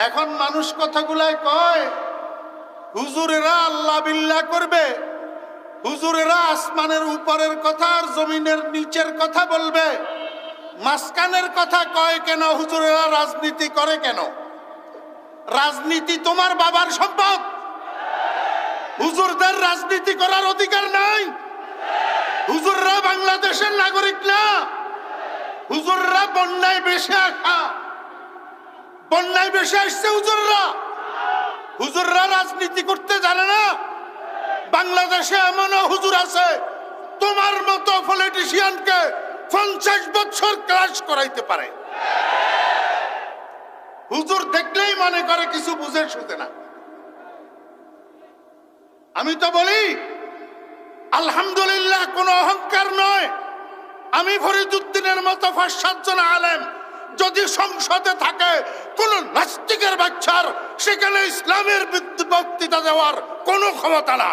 এখন মানুষ কথাগুলাই কয়, হুজুরেরা আল্লাহ বিল্লাহ করবে, হুজুরেরা আসমানের উপরের কথা আর জমিনের নিচের কথা বলবে। মাঝখানের কথা কয় কেন, হুজুরেরা রাজনীতি করে কেন? রাজনীতি তোমার বাবার সম্পদ। হুজুরদের রাজনীতি করার অধিকার নাই। হুজুররা বাংলাদেশের নাগরিক না। হুজুররা বন্যায় বেশি আসা। বন্যায় বেশে আসছে হুজুররা। হুজুররা রাজনীতি করতে জানে না। বাংলাদেশে এমনও হুজুর আছে, তোমার মতো পলিটিশিয়ানকে পঞ্চাশ বছর ক্লাস করাইতে পারে। হুজুর দেখলেই মনে করে, কিছু বুঝে শুতে না। আমি তো বলি, আলহামদুলিল্লাহ কোনো অহংকার নয়। আমি ফরিদুদ্দিনের মতো পাঁচ সাতজন আলেম যদি সংসদে থাকে, কোন নাস্তিকের বাচ্চার, সেখানে ইসলামের বক্তৃতা দেওয়ার কোনো ক্ষমতা না।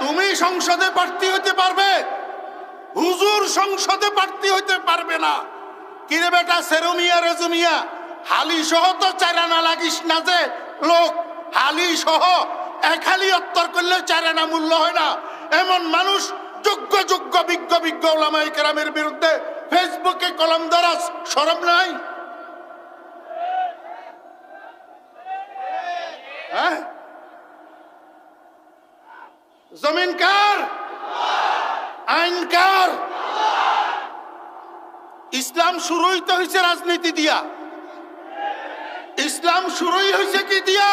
তুমি সংসদে প্রার্থী হতে পারবে, হুজুর সংসদে প্রার্থী হইতে পারবে না। কিরে বেটা সেরুমিয়া রেজুমিয়া হালি সহ তো চারানা লাগিস না যে, লোক হালি সহ এক হালি অত্তর করলে চারানা মূল্য হয় না। এমন মানুষ যোগ্য যোগ্য, বিজ্ঞ বিজ্ঞ ওলামাই বিরুদ্ধে ফেসবুকে কলম দ্বারা সরম নাই? হ্যাঁ? জমিন কার? আইন কার? ইসলাম শুরুই তো হয়েছে রাজনীতি দিয়া। ইসলাম শুরুই হয়েছে কি দিয়া?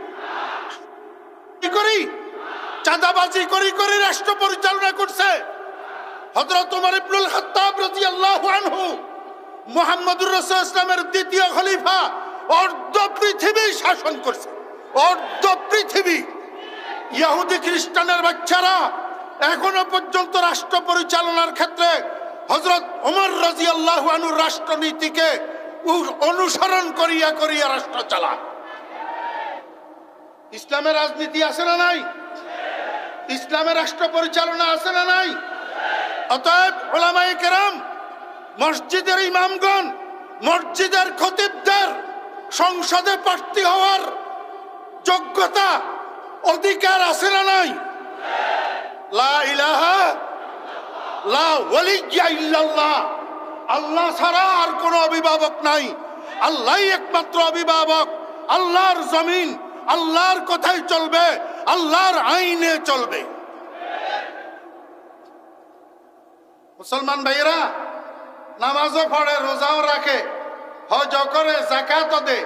করি, চাঁদাবাজি করি করি, রাষ্ট্র পরিচালনা করছে। ইসলামের দ্বিতীয় খলিফা পৃথিবী শাসন করছে পৃথিবী। খ্রিস্টানের বাচ্চারা এখনও পর্যন্ত রাষ্ট্র পরিচালনার ক্ষেত্রে হজরত ওমর রাজি আল্লাহ রাষ্ট্রনীতিকে অনুসরণ করিয়া করিয়া রাষ্ট্র চালায়। ইসলামের রাজনীতি আছে না নাই? ইসলামের রাষ্ট্র পরিচালনা আছে না নাই? অতএব ওলামায়ে কেরাম, মসজিদের ইমামগণ, মসজিদের খতিবদের সংসদে প্রার্থী হওয়ার যোগ্যতা, অধিকার আছে না নাই? লা ইলাহা লা আল্লাহ ছাড়া আর কোনো অভিভাবক নাই। আল্লাহই একমাত্র অভিভাবক, আল্লাহর জমিন। আল্লাহর কথাই চলবে, আল্লাহর আইনে চলবে। মুসলমান ভাইয়েরা, নামাজও পড়ে, রোজাও রাখে, হজ করে জাকাতও দে।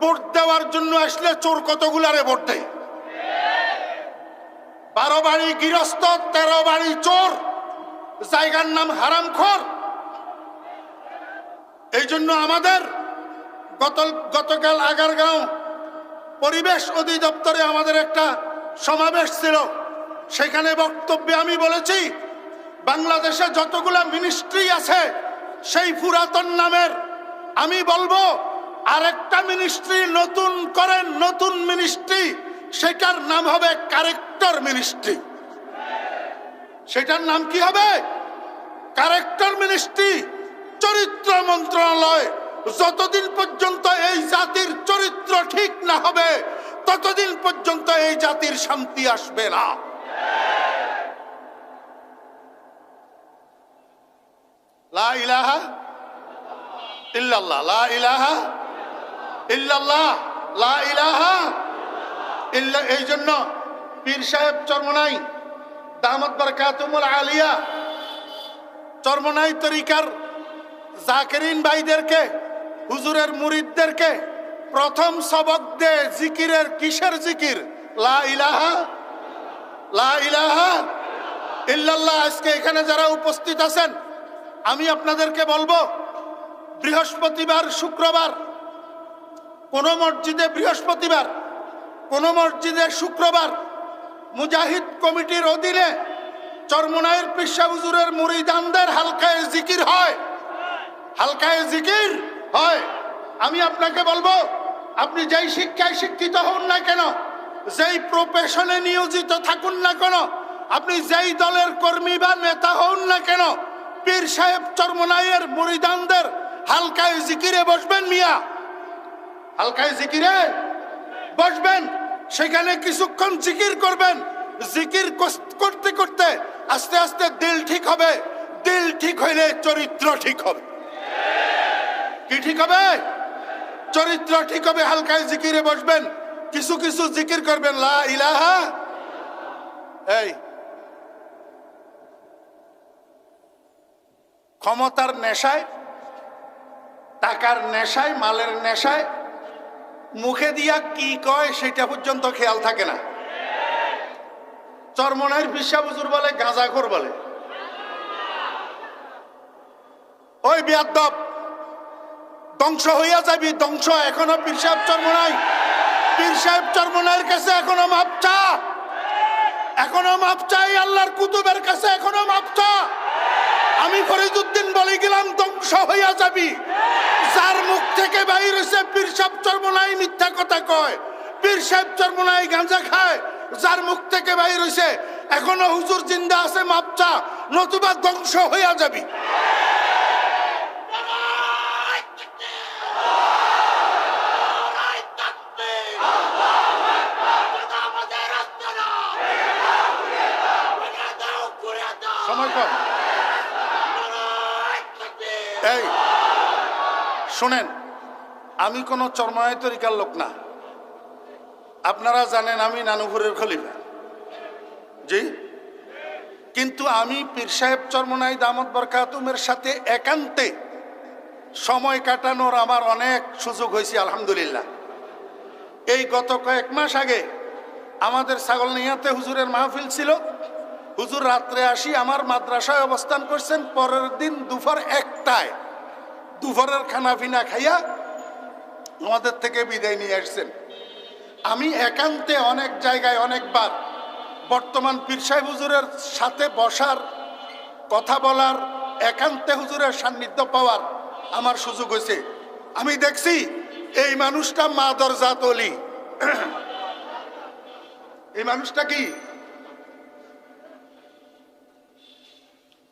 ভোট দেওয়ার জন্য আসলে চোর কতগুলারে ভোট দেয়? বারো বাড়ি গৃহস্থ, তেরো বাড়ি চোর, জায়গার নাম হারাম হারামখোর। এই জন্য আমাদের গত গতকাল আগারগাঁও পরিবেশ অধিদপ্তরে আমাদের একটা সমাবেশ ছিল। সেখানে বক্তব্যে আমি বলেছি, বাংলাদেশে যতগুলা মিনিস্ট্রি আছে, সেই পুরাতন নামের আমি বলব, আরেকটা মিনিস্ট্রি নতুন করেন নতুন মিনিস্ট্রি সেটার নাম হবে কারেক্টর মিনিস্ট্রি সেটার নাম কি হবে? কারেক্টর মিনিস্ট্রি চরিত্র মন্ত্রণালয়। যতদিন পর্যন্ত এই জাতির চরিত্র ঠিক না হবে, ততদিন পর্যন্ত এই জাতির শান্তি আসবে না। ইলাহা ইল্লাল্লাহ, লা ইলাহা ইল্লাল্লাহ এই জন্য পীর সাহেব চরমনাই দামত বরকাতুমুল আলিয়া, চরমনাই তরিকার জাকেরিন ভাইদেরকে হুজুরের মুরিদদেরকে প্রথম সবক দে জিকিরের কিসের জিকির? লা ইলাহা লা ইলাহা ইল্লাল্লাহ। আজকে এখানে যারা উপস্থিত আছেন, আমি আপনাদেরকে বলব, বৃহস্পতিবার, শুক্রবার, কোন মসজিদে বৃহস্পতিবার, কোন মসজিদে শুক্রবার, মুজাহিদ কমিটির অধীনে চরমনায়ের পিসা হুজুরের মুরিদানদের হালকায় জিকির হয়। হালকায় জিকির? হয়, আমি আপনাকে বলব, আপনি যেই শিক্ষায় শিক্ষিত হন না কেন, যেই প্রফেশনে নিয়োজিত থাকুন না কেন, আপনি যেই দলের কর্মী বা নেতা হন না কেন, পীর সাহেব চরমনাইয়ের মুরিদানদের হালকায় জিকিরে বসবেন মিয়া। হালকায় জিকিরে বসবেন, সেখানে কিছুক্ষণ জিকির করবেন। জিকির করতে করতে আস্তে আস্তে দিল ঠিক হবে, দিল ঠিক হইলে চরিত্র ঠিক হবে। কি ঠিক হবে? চরিত্র ঠিক হবে, হালকায় জিকিরে বসবেন। কিছু কিছু জিকির করবেন, লা ইলাহা এই। ক্ষমতার নেশায়, টাকার নেশায়, মালের নেশায়, মুখে দিয়া কি কয় সেটা পর্যন্ত খেয়াল থাকে না। চরমনাইর বিশ্বাস হুজুর বলে, গাঁজাখোর বলে। ওই বিয়াদ্দব ধ্বংস হইয়া যাবি ধ্বংস এখনও পীর সাহেব চরমনাই পীর সাহেব চরমনাইয়ের কাছে এখনও মাপ চা। এখনও মাপ চাই, আল্লাহর কুতুবের কাছে এখনও মাপ চা। আমি ফরিদুদ্দিন বলে গেলাম, ধ্বংস হইয়া যাবি। যার মুখ থেকে বাইর হয়েছে পীর সাহেব চর্মনাই মিথ্যা কথা কয়। পীর সাহেব চর্মনাই গাঁজা খায়। যার মুখ থেকে বাইর হয়েছে এখনও হুজুর জিন্দা আছে মাপচা নতুবা ধ্বংস হইয়া যাবি। এই, শোনেন, আমি কোনো চরমায় তরিকার লোক না। আপনারা জানেন আমি নানুপুরের খলিফা। জি? কিন্তু আমি পীর সাহেব চরমনাই দামদ বরকাতুমের সাথে একান্তে সময় কাটানোর আমার অনেক সুযোগ হয়েছে, আলহামদুলিল্লাহ। এই গত কয়েক মাস আগে আমাদের ছাগল নিয়াতে হুজুরের মাহফিল ছিল। হুজুর রাত্রে আসি, আমার মাদ্রাসায় অবস্থান করছেন, পরের দিন দুপুর একটায়। দুপুরের খানা পিনা খাইয়া আমাদের থেকে বিদায় নিয়ে আসছেন। আমি একান্তে অনেক জায়গায় অনেকবার বর্তমান পীর সাহেব হুজুরের সাথে বসার, কথা বলার, একান্তে হুজুরের সান্নিধ্য পাওয়ার আমার সুযোগ হয়েছে। আমি দেখছি এই মানুষটা মাদর জাত অলি। এই মানুষটা কি?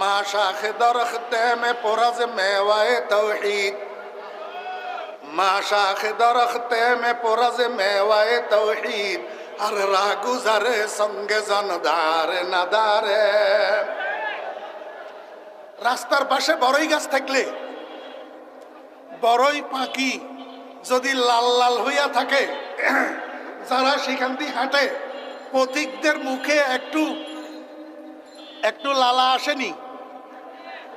মা শাখে দরখতে মে পরাজ মেওয়ায়ে তৌহিদ। মা শাখে দরখতে মে পরাজ মেওয়ায়ে তৌহিদ। আর রাগুজারে সঙ্গে জনদারে নাদারে রাস্তার পাশে বড়ই গাছ থাকলে বড়ই পাখি যদি লাল লাল হইয়া থাকে, যারা সেখান দিয়ে হাঁটে, পথিকদের মুখে একটু একটু লালা আসেনি।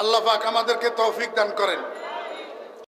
আল্লাহ পাক আমাদেরকে তৌফিক দান করেন।